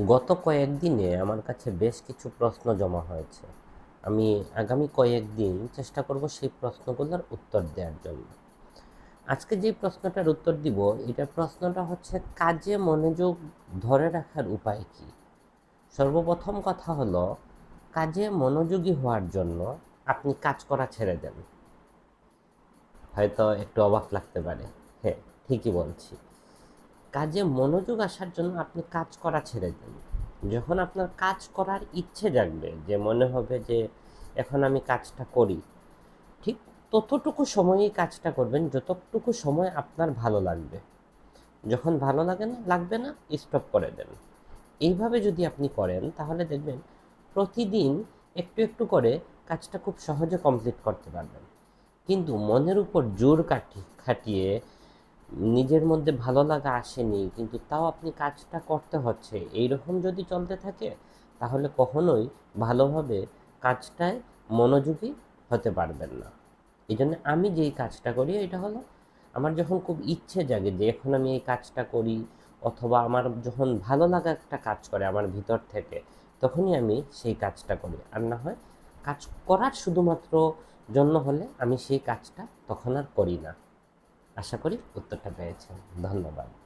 গত কয়েকদিনে আমার কাছে বেশ কিছু প্রশ্ন জমা হয়েছে। আমি আগামী কয়েকদিন চেষ্টা করব সেই প্রশ্নগুলোর উত্তর দেওয়ার জন্য। আজকে যে প্রশ্নটার উত্তর দিব এটা প্রশ্নটা হচ্ছে, কাজে মনোযোগ ধরে রাখার উপায় কি? সর্বপ্রথম কথা হলো, কাজে মনোযোগী হওয়ার জন্য আপনি কাজ করা ছেড়ে দেন। হয়তো একটু অবাক লাগতে পারে। হ্যাঁ ঠিকই বলছি। কাজে মনোযোগ আসার জন্য আপনি কাজ করা ছেড়ে দেন। যখন আপনার কাজ করার ইচ্ছে জাগবে, যে মনে হবে যে এখন আমি কাজটা করি, ঠিক ততটুকু সময়েই কাজটা করবেন, যতটুকু সময় আপনার ভালো লাগবে। যখন ভালো লাগে না, লাগবে না স্টপ করে দেন। এইভাবে যদি আপনি করেন, তাহলে দেখবেন প্রতিদিন একটু একটু করে কাজটা খুব সহজে কমপ্লিট করতে পারবেন। কিন্তু মনের উপর জোর কাটি, খাটিয়ে নিজের মধ্যে ভালো লাগা আসেনি, কিন্তু তাও আপনি কাজটা করতে হচ্ছে। এই রকম যদি চলতে থাকে, তাহলে কখনোই ভালোভাবে কাজটায় মনোযোগী হতে পারবেন না। এই জন্য আমি যেই কাজটা করি, এটা হলো আমার যখন খুব ইচ্ছে জাগে যে এখন আমি এই কাজটা করি, অথবা আমার যখন ভালো লাগা একটা কাজ করে আমার ভিতর থেকে, তখনই আমি সেই কাজটা করি। আর না হয় কাজ করার শুধুমাত্র জন্য হলে আমি সেই কাজটা তখন আর করি না। আশা করি উত্তরটা পেয়েছেন। ধন্যবাদ।